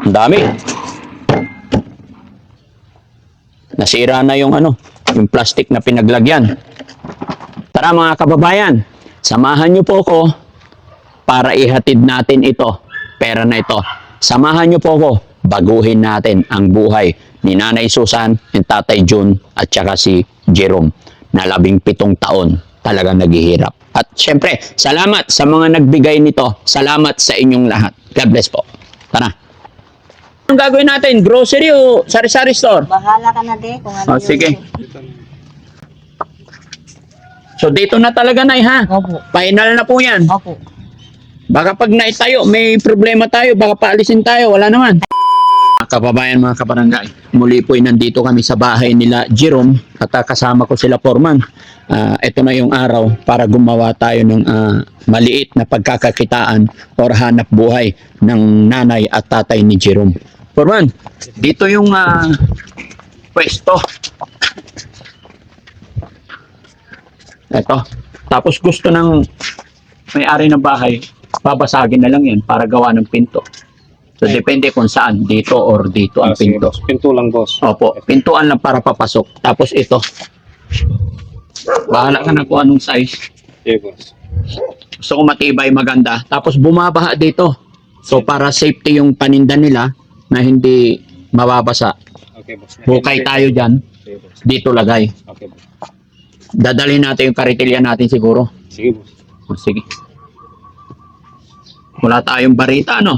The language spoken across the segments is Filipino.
Ang dami. Nasira na yung ano, yung plastic na pinaglagyan. Tara mga kababayan, samahan niyo po ako para ihatid natin ito, pera na ito. Samahan niyo po ako, baguhin natin ang buhay ni Nanay Susan, ni Tatay June, at saka si Jerome na labing pitong taon talagang naghihirap. At syempre, salamat sa mga nagbigay nito. Salamat sa inyong lahat. God bless po. Tara. Anong gagawin natin? Grocery o sari-sari store? Bahala ka na de kung ano Oh, sige. So dito na talaga na ha. Opo. Final na po yan. Opo. Baka pag naitayo, may problema tayo, baka paalisin tayo, wala naman. Kababayan, mga kabarangay, muli po ay nandito kami sa bahay nila Jerome at ah, kasama ko sila Foreman. Ah, ito na yung araw para gumawa tayo ng ah, maliit na pagkakakitaan or hanap buhay ng nanay at tatay ni Jerome. Foreman, dito yung ah, pwesto. Ito. Tapos gusto ng may-ari ng bahay, babasagin na lang yan para gawa ng pinto. So, depende kung saan, dito or dito ang Ah, sige, pinto. boss. Pinto lang, boss. Opo, pintuan lang para papasok. Tapos ito. Bahala ka na kung anong size. Okay, boss. Gusto ko matibay, maganda. Tapos bumabaha dito. So, para safety yung paninda nila na hindi mababasa. Okay, boss. Hukay tayo dyan, Okay, boss. dito lagay. Okay, boss. Dadalhin natin yung karitilya natin siguro. Sige, boss. O, sige. Wala tayong barita, no?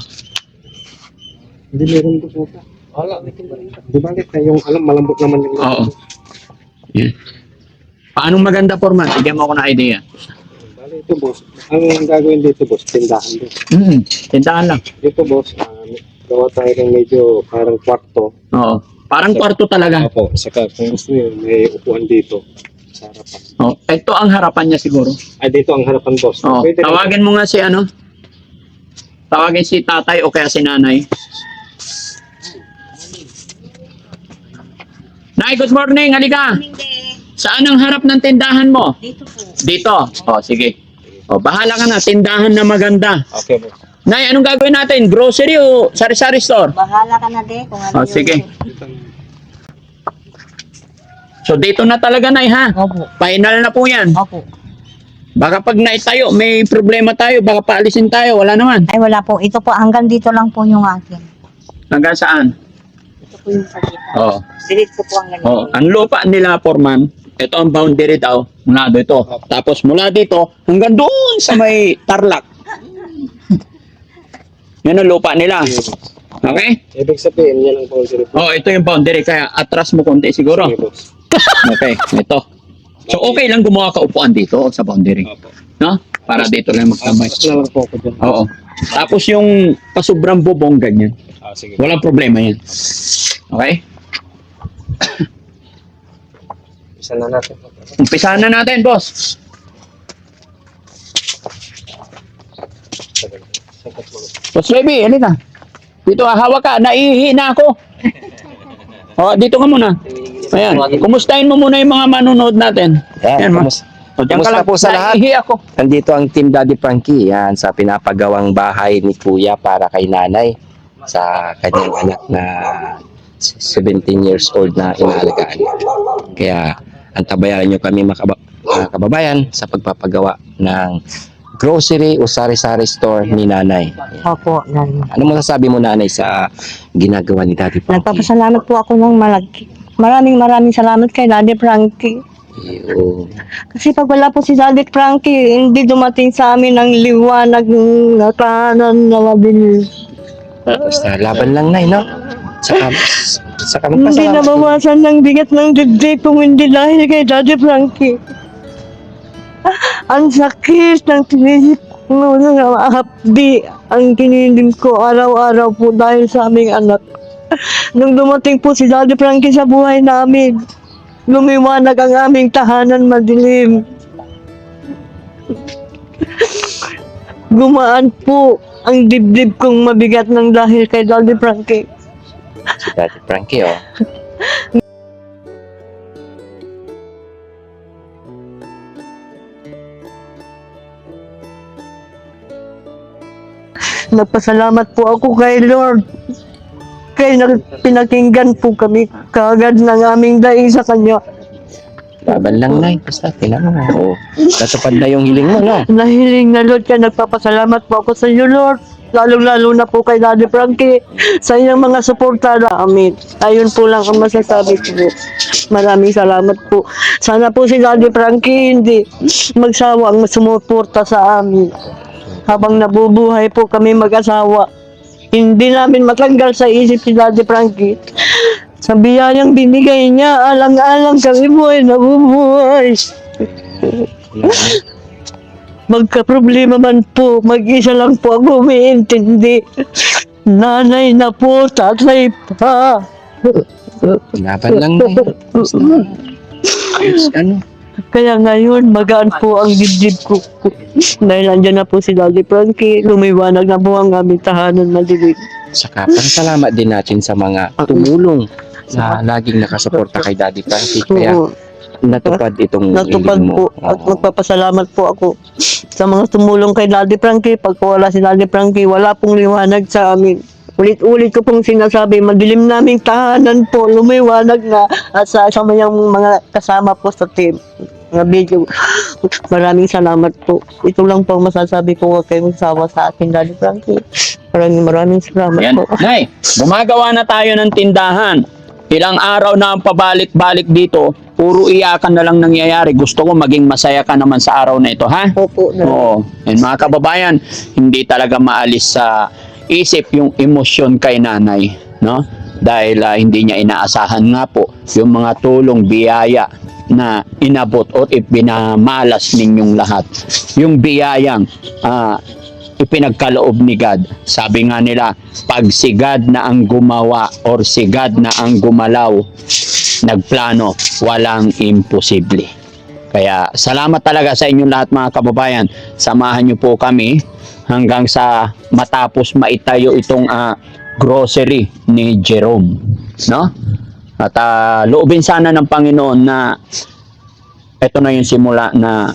Hindi meron boss mo Wala, Di ba na yung alam, malambot naman yung Oo. Yan. Paano maganda format? Bigyan mo ako ng idea. Bali, ito, boss. Ang gagawin dito, boss, tindahan, boss. Mm, tindahan lang. Dito, boss, ah, gawa tayo ng medyo parang kwarto. Oo. Parang kwarto talaga. Opo, saka kung gusto niyo, may upuan dito sa harapan. Oh, ito ang harapan niya siguro. Ay, dito ang harapan, boss. Oh, Pwede rin. tawagin mo nga si ano? Tawagin si tatay o kaya si nanay. Nay, good morning. Halika. Saan ang harap ng tindahan mo? Dito po. Dito. Oh, sige. Oh, bahala ka na. Tindahan na maganda. Okay, boss. Nay, anong gagawin natin? Grocery o sari-sari store? Bahala ka na de kung ano Oh, yung- sige. Dito, So, dito na talaga, Nay, ha? Opo. Final na po yan. Opo. Baka pag naitayo, may problema tayo, baka paalisin tayo, wala naman. Ay wala po. Ito po hanggang dito lang po yung akin. Hanggang saan? Po yung. Oo. Dilit ko po hanggang Oh, dito. ang lupa nila, Foreman, ito ang boundary daw, mula dito. Tapos mula dito, hanggang doon sa may Tarlac. Yan ang lupa nila. Okay? Ibig sabihin, yan ang boundary. Oh, ito yung boundary, kaya atras mo konti siguro. Okay, boss. Okay, ito. So, okay lang gumawa ka upuan dito sa boundary. Opo. No? Para dito lang magtambay. Tapos lang po ako dyan. Oo. Tapos yung pasubrang bubong, ganyan. Ah, sige. Walang problema yan. Okay? Isa na natin. Umpisahan na natin, boss. Boss baby, halika. Dito, ah, hawak ka. Naihi na ako. O, dito ka muna. Ayan. Kumustahin mo muna yung mga manunood natin. Yan, ma. kamus- O, diyan ka Kumusta lang. po sa lahat? Naihi ako. Nandito ang Team Daddy Frankie yan sa pinapagawang bahay ni Kuya para kay nanay sa kanyang anak na 17 years old na inaalagaan. Kaya antabayaran nyo kami mga kaba- mga kababayan sa pagpapagawa ng grocery o sari-sari store ni nanay. Opo. Nan. Ano mo sasabi mo nanay sa ginagawa ni Daddy Frankie? Nagpapasalamat po ako ng malaki. Maraming maraming salamat kay Daddy Frankie. Yung- Kasi pag wala po si Daddy Frankie, hindi dumating sa amin ang liwanag ng nakanan na mabilis. Basta laban lang nay, no? Saka, saka Hindi magpasalamat. nabawasan ng bigat ng dibdib kung hindi dahil kay Daddy Frankie. Ang sakit ng tinisip ko ng hapdi ang kinilim ko araw-araw po dahil sa aming anak. Nung dumating po si Daddy Frankie sa buhay namin, lumiwanag ang aming tahanan madilim. Gumaan po ang dibdib kong mabigat ng dahil kay Daddy Frankie. Si Daddy Frankie, oh. Nagpasalamat po ako kay Lord. Kay pinakinggan po kami kagad ng aming daing sa Kanya. Laban lang, Nay. Basta, kailangan mo. Oo. Natupad na yung hiling mo, na. Nahiling na Lord, kaya nagpapasalamat po ako sa iyo, Lord. Lalong-lalo na po kay Daddy Frankie sa iyong mga suporta namin. Ayun po lang ang masasabi ko po. Maraming salamat po. Sana po si Daddy Frankie hindi magsawa ang sumuporta sa amin. Habang nabubuhay po kami mag-asawa. Hindi namin matanggal sa isip si Daddy Frankie. Sa biyayang binigay niya, alang-alang kami po ay nabubuhay. Magka-problema man po, mag-isa lang po ako umiintindi. Nanay na po, tatay pa. Laban lang. Basta. Ayos, ano. Kaya ngayon, magaan po ang dibdib ko. Dahil andyan na po si Daddy Frankie, lumiwanag na po ang aming tahanan madilim. Saka, salamat din natin sa mga tumulong na laging nakasuporta kay Daddy Frankie. Kaya, Oo, natupad itong natupad hiling mo. po at Oo. magpapasalamat po ako sa mga tumulong kay Daddy Frankie. Pag po wala si Daddy Frankie, wala pong liwanag sa amin. Ulit-ulit ko pong sinasabi, madilim naming tahanan po, lumiwanag na at sa yung mga kasama po sa team. Mga video. Maraming salamat po. Ito lang po ang masasabi ko, huwag kayong sawa sa akin, Daddy Frankie. Maraming maraming salamat Yan. po. Nay, gumagawa na tayo ng tindahan. Ilang araw na ang pabalik-balik dito, puro iyakan na lang nangyayari. Gusto ko maging masaya ka naman sa araw na ito, ha? Opo, Daddy. Oo. And mga kababayan, hindi talaga maalis sa isip yung emosyon kay nanay, no? Dahil ah, hindi niya inaasahan nga po yung mga tulong, biyaya na inabot o ipinamalas ninyong lahat. Yung biyayang ah, ipinagkaloob ni God. Sabi nga nila, pag si God na ang gumawa or si God na ang gumalaw, nagplano, walang imposible. Kaya salamat talaga sa inyong lahat mga kababayan. Samahan niyo po kami hanggang sa matapos maitayo itong ah, grocery ni Jerome. No? At ah, loobin sana ng Panginoon na ito na yung simula na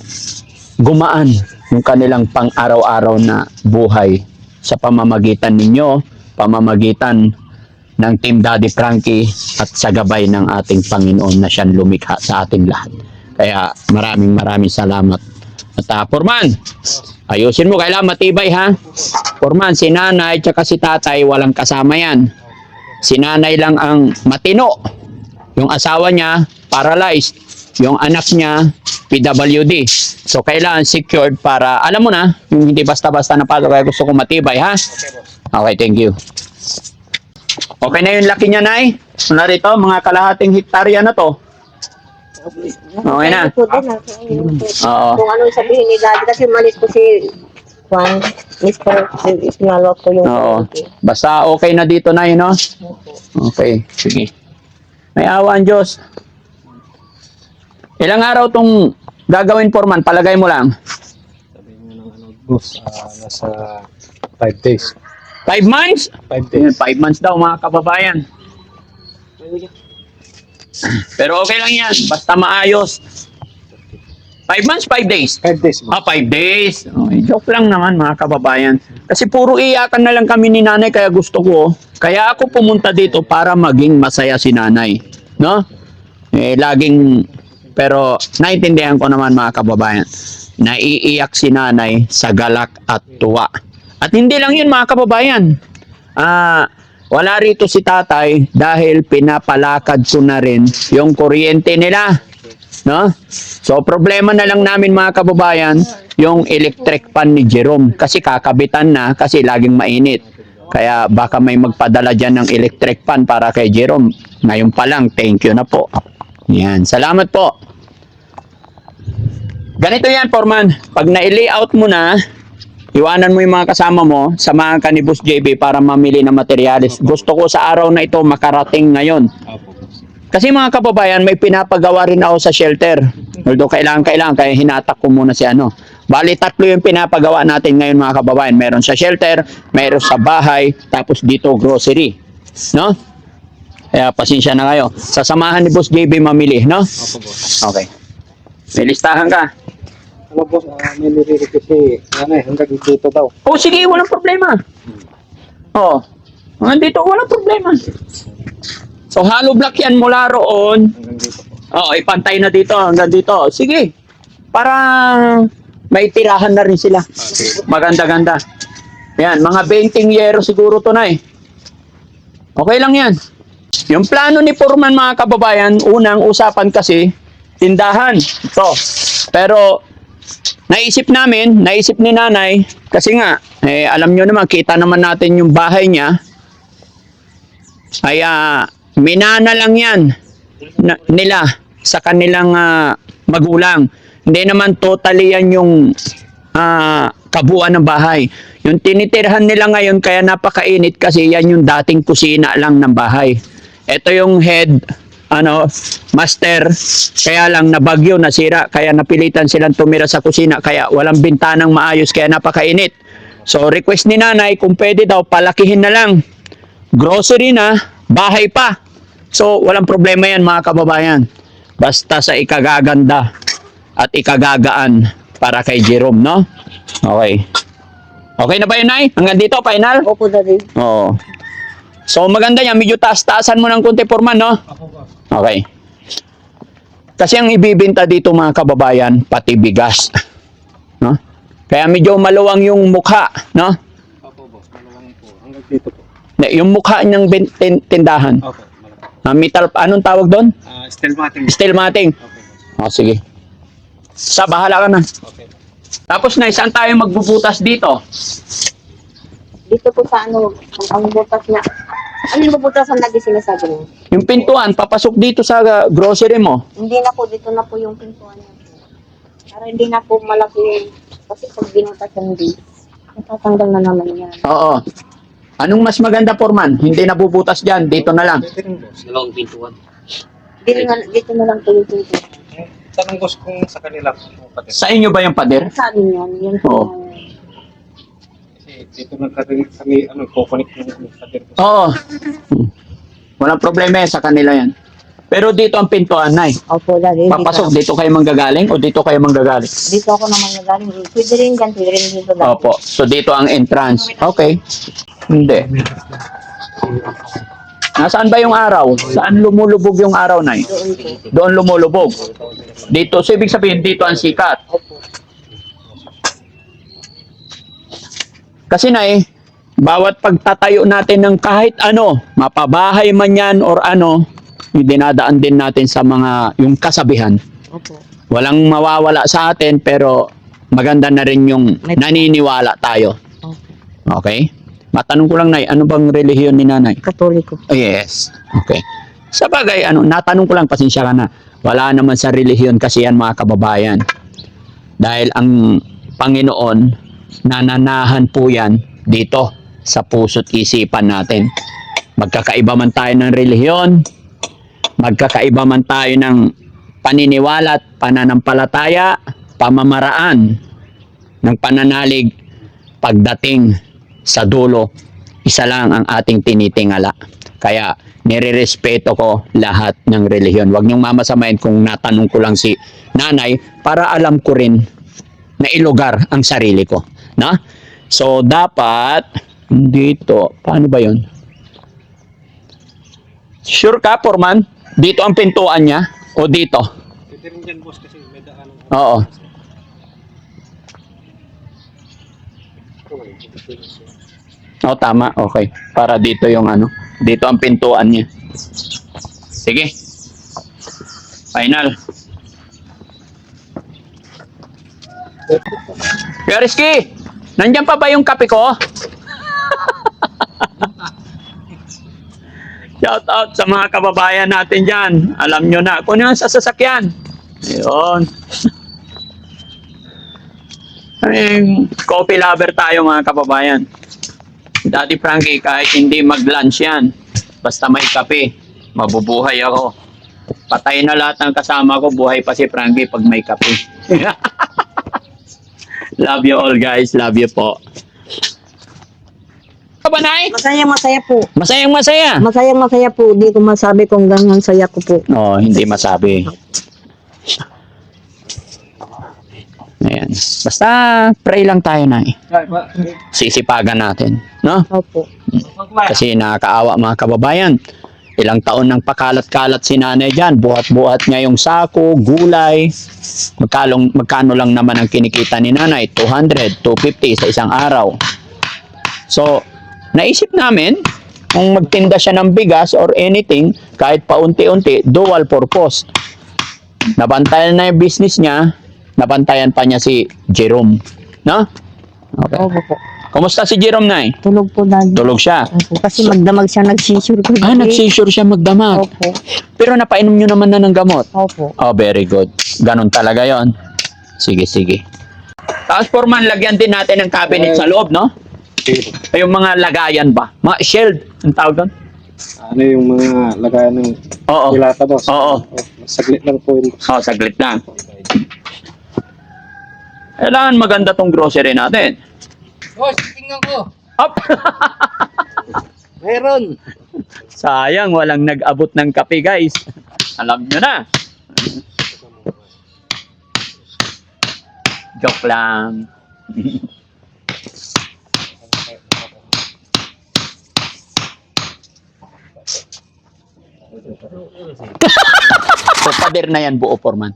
gumaan yung kanilang pang-araw-araw na buhay sa pamamagitan ninyo, pamamagitan ng Team Daddy Frankie at sa gabay ng ating Panginoon na siyang lumikha sa ating lahat. Kaya maraming maraming salamat. At uh, Forman, ayusin mo, kailangan matibay ha. Forman, si nanay tsaka si tatay walang kasama yan. Si nanay lang ang matino. Yung asawa niya, paralyzed. Yung anak niya, PWD. So, kailangan secured para, alam mo na, yung hindi basta-basta na pasok. Kaya gusto ko matibay, ha? Okay, thank you. Okay na yung laki niya, Nay? Narito, mga kalahating hektarya na to. Okay na. Ah, ano. Oo. Kung anong sabihin ni Daddy kasi malis po si Juan. Mr. Isinalo po yung Oo. Basta okay na dito, Nay, no? Okay, sige. May awa ang Diyos. Ilang araw tong gagawin, Forman? Palagay mo lang. Sabi niya ng ano, boss, ah, nasa 5 days. Five months? 5 Ayan, days. five months daw, mga kababayan. Pero okay lang yan. Basta maayos. Five months, five days. 5 days, boss. Ah, five days. Okay, joke lang naman mga kababayan. Kasi puro iyakan na lang kami ni nanay kaya gusto ko. Kaya ako pumunta dito para maging masaya si nanay. No? Eh, laging, pero naintindihan ko naman mga kababayan. Naiiyak si nanay sa galak at tuwa. At hindi lang yun mga kababayan. Ah, wala rito si tatay dahil pinapalakad ko na rin yung kuryente nila. No? So problema na lang namin mga kababayan yung electric pan ni Jerome kasi kakabitan na kasi laging mainit. Kaya baka may magpadala dyan ng electric pan para kay Jerome. Ngayon pa lang, thank you na po. Yan, salamat po. Ganito yan, Forman. Pag na-layout mo na, iwanan mo yung mga kasama mo, samahan ka ni Boss JB para mamili ng materyales. Gusto ko sa araw na ito makarating ngayon. Kasi mga kababayan, may pinapagawa rin ako sa shelter. Although kailangan, kailangan, kaya hinatak ko muna si ano. Bali, tatlo yung pinapagawa natin ngayon mga kababayan. Meron sa shelter, meron sa bahay, tapos dito grocery. No? Kaya pasensya na kayo. Sasamahan ni Boss JB mamili, no? Opo, boss. Okay. May listahan ka. Ano boss, ah, may nire-request si nanay hanggang dito daw. O sige, walang problema. Oo. Hanggang dito, walang problema. So, hollow block yan mula roon. Hanggang dito po. Oo, ipantay na dito hanggang dito. Sige. Para may tirahan na rin sila. Maganda-ganda. Yan, mga 20 yero siguro to na eh. Okay lang yan. Yung plano ni Purman mga kababayan, unang usapan kasi, tindahan. Ito. Pero, naisip namin, naisip ni nanay, kasi nga, eh, alam nyo naman, kita naman natin yung bahay niya. Ay, ah, minana lang yan na- nila sa kanilang ah, magulang. Hindi naman totally yan yung ah, kabuuan ng bahay. Yung tinitirhan nila ngayon kaya napakainit kasi yan yung dating kusina lang ng bahay. Ito yung head ano master kaya lang nabagyo nasira kaya napilitan silang tumira sa kusina kaya walang bintanang maayos kaya napakainit. So request ni nanay kung pwede daw palakihin na lang. Grocery na, bahay pa. So, walang problema yan mga kababayan. Basta sa ikagaganda at ikagagaan para kay Jerome, no? Okay. Okay na ba yun, Nay? Hanggang dito, final? Opo, daddy. Oo. So, maganda yan. Medyo taas-taasan mo ng konti, Forman, no? Okay. Kasi ang ibibinta dito, mga kababayan, pati bigas. No? Kaya medyo maluwang yung mukha, no? Opo boss, malawang po. Hanggang dito po. Yung mukha tin- tindahan. Opo. Ah, metal, anong tawag doon? Ah, still mating. Steel matting. Okay boss. O, sige. Sa, bahala ka na. Okay. Tapos na, saan tayo magbubutas dito? Dito po sa ano, ang, butas na. Ano yung butas ang lagi sinasabi mo? Yung pintuan, papasok dito sa uh, grocery mo. Hindi na po, dito na po yung pintuan niya. Para hindi na po malaki yung, kasi pag binutas yung di, natatanggal na naman yan. Oo. Anong mas maganda, Forman? Hindi na bubutas dyan, dito na lang. Pwede rin boss. Dito na, dito na lang po yung pintuan. Eh, Tanong boss kung sa kanila kung pati. Sa inyo ba yung pader? Sa amin yan, yan po. Oo. Dito na kami, kami ano, kukunik kadir boss. Oo. Walang problema yan, sa kanila yan. Pero dito ang pintuan, Nay. Opo, daddy. Papasok, Dito, kayo manggagaling o dito kayo manggagaling? dito ako naman nagaling. Pwede rin dyan, pwede rin dito daddy. Opo. So dito ang entrance. Okay. Hindi. Nasaan ba yung araw? Saan lumulubog yung araw, Nay? Doon lumulubog. Dito, so ibig sabihin, dito ang sikat. Opo. Kasi na eh, bawat pagtatayo natin ng kahit ano, mapabahay man yan or ano, dinadaan din natin sa mga, yung kasabihan. Opo. Walang mawawala sa atin, pero maganda na rin yung naniniwala tayo. Okay? Matanong ko lang, Nay, ano bang relihiyon ni Nanay? Katoliko. Oh, yes. Okay. Sa bagay, ano, natanong ko lang, pasensya ka na. Wala naman sa relihiyon kasi yan mga kababayan. Dahil ang Panginoon, nananahan po yan dito sa puso't isipan natin. Magkakaiba man tayo ng relihiyon, magkakaiba man tayo ng paniniwala at pananampalataya, pamamaraan ng pananalig pagdating sa dulo, isa lang ang ating tinitingala. Kaya nire-respeto ko lahat ng relihiyon. Huwag niyong mamasamain kung natanong ko lang si nanay para alam ko rin na ilugar ang sarili ko. Na? So, dapat dito, paano ba yon? Sure ka, Forman? Dito ang pintuan niya? O dito? Pwede rin dyan boss kasi may daan. Oo. O, tama. Okay. Para dito yung ano. Dito ang pintuan niya. Sige. Final. Kuya Rizky, nandyan pa ba yung kape ko? Shout out sa mga kababayan natin dyan. Alam nyo na kung ano yung sa sasakyan. Ayun. Ay, coffee lover tayo mga kababayan. Daddy Frankie, kahit hindi mag-lunch yan, basta may kape, mabubuhay ako. Patay na lahat ng kasama ko, buhay pa si Frankie pag may kape. love you all guys, love you po. Kabanay? Masaya, masaya po. Masayang masaya. Masaya, masaya po. Di ko masabi kung ganyan saya ko po. Oh, hindi masabi. Ayan. Basta pray lang tayo na eh. Sisipagan natin. No? Opo. Kasi nakakaawa mga kababayan. Ilang taon nang pakalat-kalat si nanay dyan. Buhat-buhat niya yung sako, gulay. Magkalong, magkano lang naman ang kinikita ni nanay? 200, 250 sa isang araw. So, naisip namin, kung magtinda siya ng bigas or anything, kahit paunti-unti, dual purpose. Nabantayan na yung business niya, nabantayan pa niya si Jerome. No? Okay. Opo po. Kumusta si Jerome, Nay? Tulog po daddy. Tulog siya. Opo. Kasi magdamag siya, nagsisure ko. Ah, nagsisure siya magdamag. Opo. Pero napainom nyo naman na ng gamot. Opo. Oh, very good. Ganon talaga yon. Sige, sige. Tapos, Foreman, lagyan din natin ng cabinet sa loob, no? Ay, yung mga lagayan ba? Mga shield, ang tawag doon? Ano yung mga lagayan ng Oo. pilata, boss? Oo. Oh, Saglit lang po yun. Oh, saglit lang. Kailangan maganda tong grocery natin. Boss, tingnan ko. Up! Meron. Sayang, walang nag-abot ng kape, guys. Alam nyo na. Joke lang. so, pader na yan buo, Forman.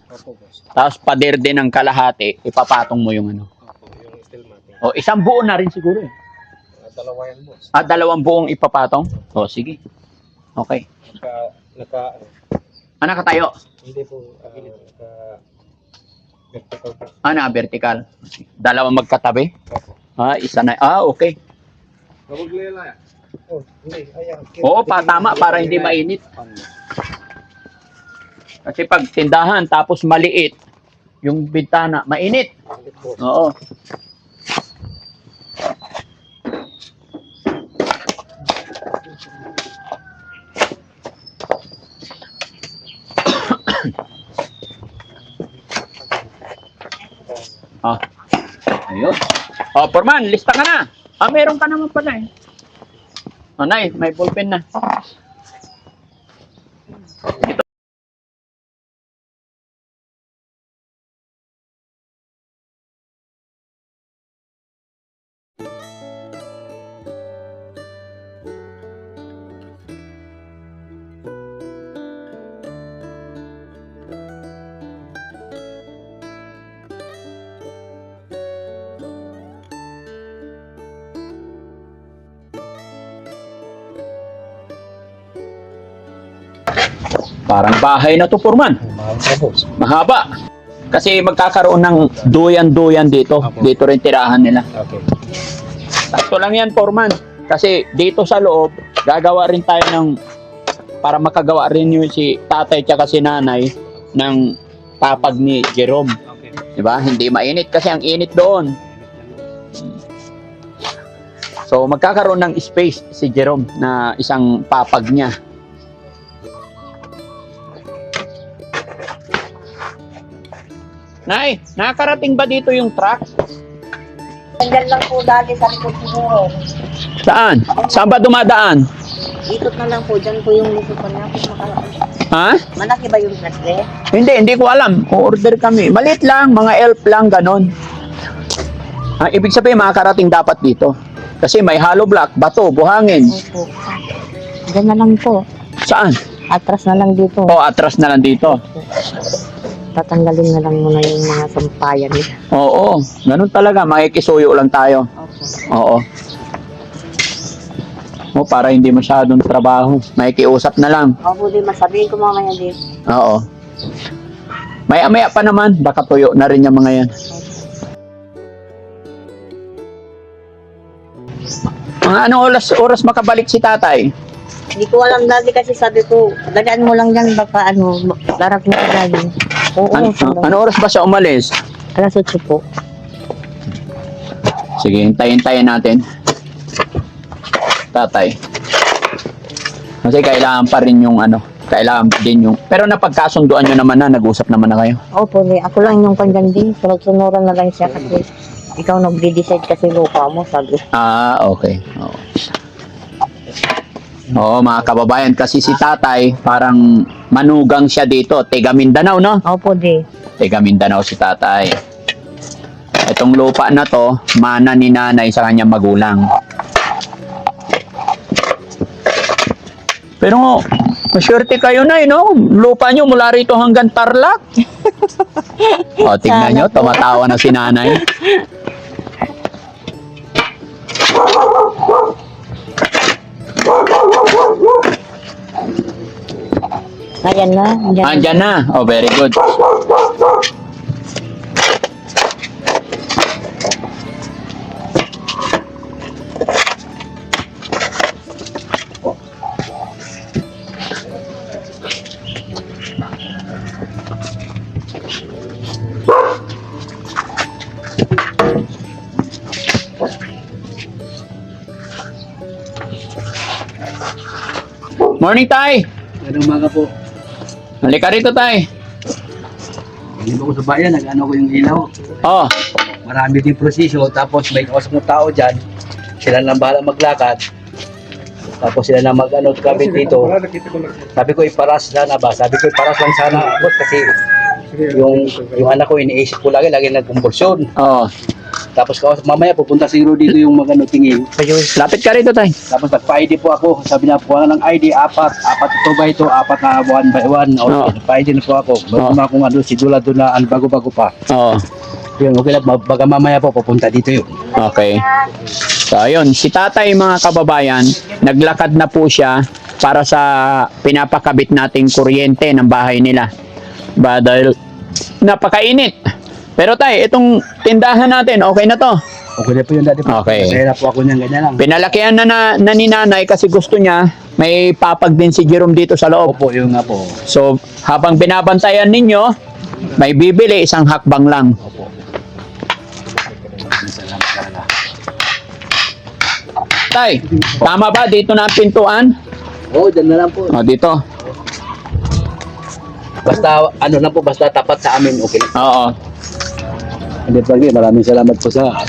Tapos, pader din ng kalahati, ipapatong mo yung ano. Opo, yung steel mating. O, isang buo na rin siguro eh. Ah, Dalawa yan, boss. At dalawang buong ipapatong? O, sige. Okay. Naka, naka, Ah, nakatayo. hindi po, ah, naka, vertical po. Ah, na vertical. Dalawang magkatabi? Opo. Ah, isa na. Ah, okay. Oh, hindi, ayan. Oo, pa, tama, para hindi mainit. Kasi pag tindahan, tapos maliit, yung bintana, mainit. Oo. Ah. Ayun. Oh, Porman, lista ka na. Ah, meron ka naman pala eh. Oh, Nay, may ballpen na. Parang bahay na to, boss. Mahaba. Kasi magkakaroon ng duyan-duyan dito. Dito rin tirahan nila. Okay. Sakto lang yan, Foreman. Kasi dito sa loob, gagawa rin tayo ng para makagawa rin yung si tatay tsaka si nanay ng papag ni Jerome. Okay. Di ba? Hindi mainit kasi ang init doon. So magkakaroon ng space si Jerome na isang papag niya. Nay, nakakarating ba dito yung truck? Nandyan lang po dati sa likod siguro. Saan? Saan ba dumadaan? Dito na lang po, dyan po yung lusupan niya. Ha? Malaki ba yung plastic? Hindi, hindi ko alam. O-order kami. Malit lang, mga elf lang, ganon. Ang ibig sabihin, makakarating dapat dito. Kasi may hollow block, bato, buhangin. Opo. Dyan na lang po. Saan? Atras na lang dito. O, atras na lang dito. Tatanggalin na lang muna yung mga sampayan niya. Oo, ganun talaga. Makikisuyo lang tayo. Opo. Oo. O, para hindi masyadong trabaho. Makikiusap na lang. Opo, di masabihin ko mamaya din. Oo. Maya-maya pa naman, baka tuyo na rin yung mga yan. Mga anong oras, oras makabalik si tatay? Hindi ko alam dati kasi sabi ko, dagaan mo lang dyan baka ano, darating ka dyan. Oo, Ano, sandali. ano oras ba siya umalis? Alas 8 po. Sige, hintayin-tayin natin. Tatay. Kasi kailangan pa rin yung ano, kailangan pa din yung... Pero napagkasunduan nyo naman na, nag-usap naman na kayo. Opo, di, ako lang yung kandyan din. Sunod-sunuran na lang siya kasi ikaw nag-decide kasi lupa mo, sabi. Ah, okay. Oo. Oo, mga kababayan, kasi si tatay, parang manugang siya dito. Tega Mindanao, no? Opo, di. Tega Mindanao si tatay. Itong lupa na to, mana ni nanay sa kanyang magulang. Pero maswerte kayo na, no? Lupa nyo mula rito hanggang Tarlac. o, tignan nyo, tumatawa na si nanay. Ayan na. Ayan. Andyan na. Oh, very good. Morning, Tay. Anong mga po? Halika rito, Tay. Hindi ko sa bayan, nag-ano ko yung ilaw. Oh, Marami din proseso, tapos may kausap ng tao dyan. Sila lang bahala maglakad. Tapos sila na mag-ano kami dito. Sabi ko iparas sana ba? Sabi ko iparas lang sana kasi yung yung anak ko iniisip ko lagi lagi nagkumpulsyon. oh. Tapos kausap mamaya pupunta siguro dito yung magano tingin. Lapit ka rito, Tay. Tapos nagpa-ID po ako. Sabi niya po ng ID apat, apat ito ba ito, apat na one by one. O, Oo. nagpa-ID na po ako. Bago Oo. na akong ano, sidula doon na ano, bago-bago pa. Oh. Yun, okay lang, baga mamaya po pupunta dito yun. Okay. So, ayun. Si tatay, mga kababayan, naglakad na po siya para sa pinapakabit nating kuryente ng bahay nila. Ba, dahil napakainit. Pero tay, itong tindahan natin, okay na to. Okay na po yun dati po. Okay. Masaya na po ako niyan, ganyan lang. Pinalakihan na, na, na ni nanay kasi gusto niya may papag din si Jerome dito sa loob. Opo, yun nga po. So, habang binabantayan ninyo, may bibili isang hakbang lang. Opo. Tay, tama ba dito na ang pintuan? Oo, dyan na lang po. O, dito. Basta, ano lang po, basta tapat sa amin, okay lang. Oo. Hindi pa maraming salamat po sa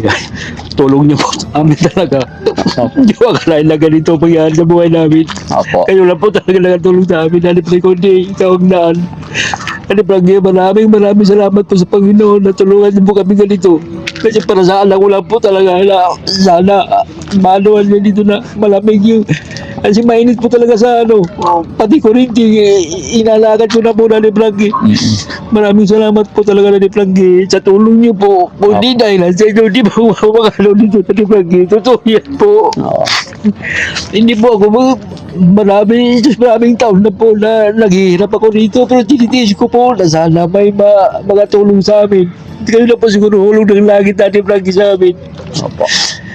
tulong niyo po sa amin talaga. Hindi ko akalain na ganito ang pangyayari sa buhay namin. Opo. Kayo lang po talaga nakatulong sa amin. Hanip na kundi ikaw ang naan. Hanip niya, maraming maraming salamat po sa Panginoon na tulungan niyo po kami ganito. Kasi para sa anak ko lang po talaga na sana uh, maanuhan niyo dito na malamig yung kasi mainit po talaga sa ano, pati ko rin inalakad ko na po na ni Frankie. Maraming salamat po talaga na ni Frankie sa tulong niyo po. Kundi dahil sa inyo, di ba makakalo dito sa ni Frankie? Totoo yan po. Oo. Hindi po ako mag- marami, maraming taon na po na naghihirap ako dito pero tinitiis ko po na sana may ma, mga tulong sa amin. Kayo na po siguro hulog ng langit natin Frankie sa amin. Opo.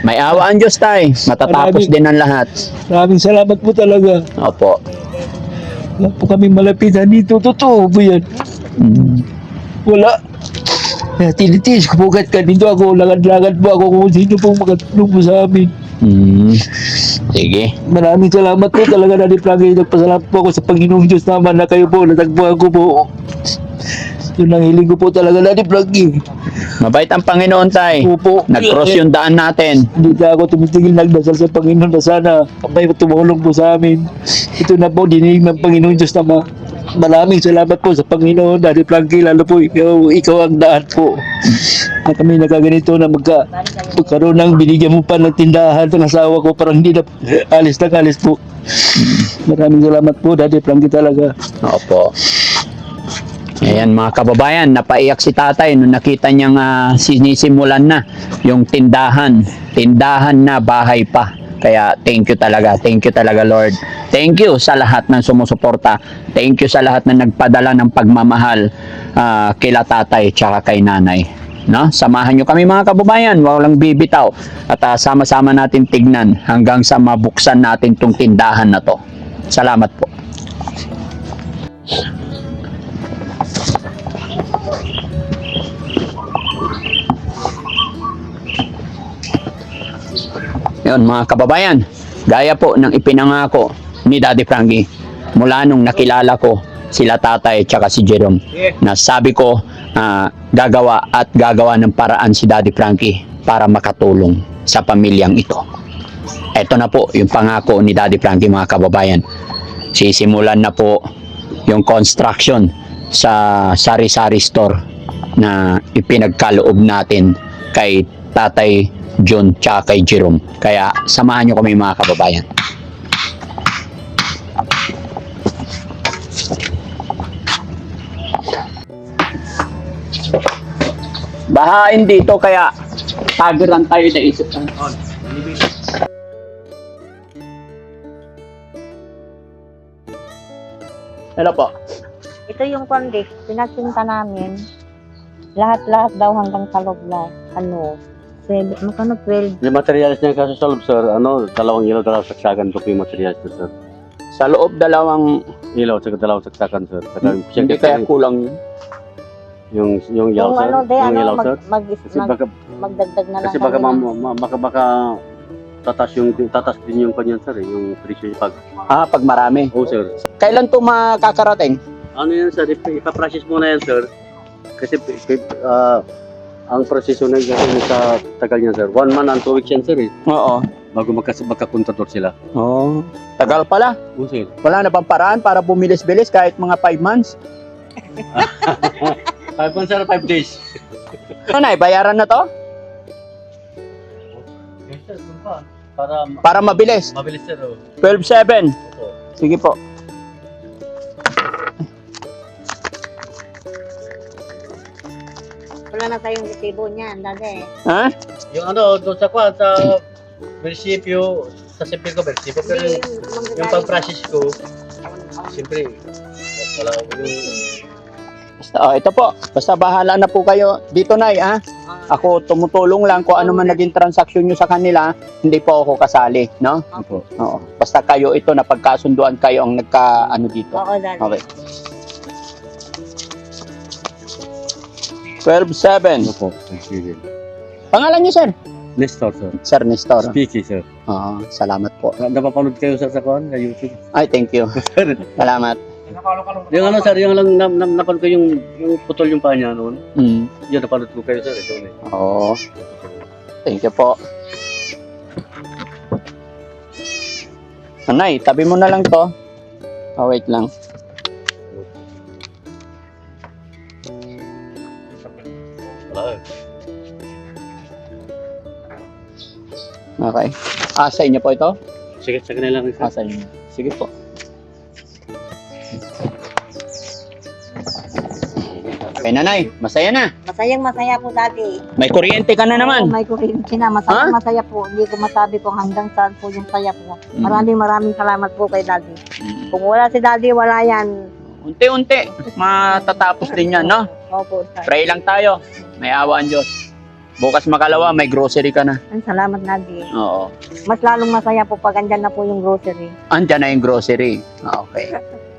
May awa ang Diyos, tay. Matatapos Maraming- din ang lahat. Maraming salamat po talaga. Opo. Wala po kami malapitan dito. Totoo po yan. Mm. Wala. Kaya tinitiis ko po kahit kanito ako. Lagad-lagad po ako kung sino po makatulong po sa amin. Mm. Sige. Maraming salamat po talaga na ni Frankie. Nagpasalamat po ako sa Panginoong Diyos naman na kayo po. Natagpuan ko po. Yun ang hiling ko po talaga na ni Frankie. Mabait ang Panginoon, tay. Opo. Nag-cross yung daan natin. Hindi na ako tumitigil nagdasal sa Panginoon na sana may tumulong po sa amin. Ito na po, dinig ng Panginoon Diyos na ma- maraming salamat po sa Panginoon. Daddy Frankie, lalo po ikaw, ikaw ang daan po. Na kami nakaganito na magka, magkaroon ng binigyan mo pa ng tindahan ng asawa ko parang hindi na alis na alis po. Maraming salamat po, Daddy Frankie talaga. Opo. Ayan mga kababayan, napaiyak si tatay nung nakita niyang ah, sinisimulan na yung tindahan. Tindahan na, bahay pa. Kaya thank you talaga, thank you talaga Lord. Thank you sa lahat ng sumusuporta. Thank you sa lahat na nagpadala ng pagmamahal ah, kila tatay tsaka kay nanay. No? Samahan nyo kami mga kababayan, walang bibitaw. At ah, sama-sama natin tignan hanggang sa mabuksan natin tong tindahan na to. Salamat po. Yun mga kababayan, gaya po ng ipinangako ni Daddy Frankie mula nung nakilala ko sila tatay at si Jerome na sabi ko ah, gagawa at gagawa ng paraan si Daddy Frankie para makatulong sa pamilyang ito. Ito na po yung pangako ni Daddy Frankie mga kababayan. Sisimulan na po yung construction sa sari-sari store na ipinagkaloob natin kay Tatay John tsaka kay Jerome. Kaya samahan nyo kami mga kababayan. Bahain dito kaya tagiran tayo sa isip Hello po. Ito yung kondis, pinagsinta namin. Lahat-lahat daw hanggang sa loob na, ano, seven, magkano 12? Yung materials niya kaso sa loob, sir, ano, dalawang ilaw, dalawang saksakan po yung materials niya, sir. Sa loob dalawang Ilaw, saka dalawang saksakan, sir. Saka, Hmm, hindi kaya kulang yun. yung, yung ilaw, Yung sir. ano, de, yung ano, ilaw, mag, sir. mag, Kasi mag, baka, magdagdag na lang kasi baka, kami ma, ma, baka, baka, tatas yung, tatas din yung kanyan, sir, eh, yung presyo niya pag, Ah, pag marami. oh, sir. Kailan to makakarating? Ano yan, sir, Ip- ipaprocess muna yan, sir. Kasi, ah, ang proseso na gagawin sa tagal niya, sir. One month and two weeks yan, sir, eh. Oo. Bago magkas magkakontrador sila. Oh. Tagal pala. Oh, sir. Wala na bang paraan para bumilis-bilis kahit mga 5 months? Five months, sir, five days. Ano na, bayaran na to? Para Para mabilis. mabilis, sir, oh. 12-7. Opo. Sige po. Wala na tayong resibo niyan, dati. Ha? Yung ano, doon sa kwan, sa munisipyo, sa siyempre ko, munisipyo, pero yung, yung pag-process ko, siyempre, wala ko yung, Basta, oh, ito po. Basta bahala na po kayo. Dito na ha? Ako tumutulong lang kung ano man naging transaksyon nyo sa kanila, hindi po ako kasali, no? Opo. Oo. Basta kayo ito na pagkasunduan kayo ang nagka ano dito. Oo. Okay. 12-7. Opo, sige. Pangalan niyo, sir? Nestor, sir. Sir Nestor. Speaking, sir. Oo, salamat po. Na- Napapanood kayo sa sa kwan, sa YouTube. Ay, thank you. Salamat. Yung ano, sir, yung lang, na, na, napanood ko yung, yung putol yung paa niya noon. Mm. Yun, napanood ko kayo, sir. Ito, eh. Oo. Thank you po. Anay, tabi mo na lang to. Oh, wait lang. Okay. Ah, sa inyo po ito? Sige, sa kanila lang. Ah, sa inyo. Sige po. Okay, nanay. Masaya na. Masayang masaya po dati. May kuryente ka na Oo, naman. may kuryente na. Masayang masaya po. Hindi ko masabi kung hanggang saan po yung saya po. Mm. Maraming maraming salamat po kay daddy. Mm. Kung wala si daddy, wala yan. Unti-unti. Matatapos din yan, no? Opo, sir. Pray lang tayo. May awa ang Diyos. Bukas makalawa, may grocery ka na. Ay, Salamat daddy. Oo. Mas lalong masaya po pag andyan na po yung grocery. Andyan na yung grocery. Ah, Okay.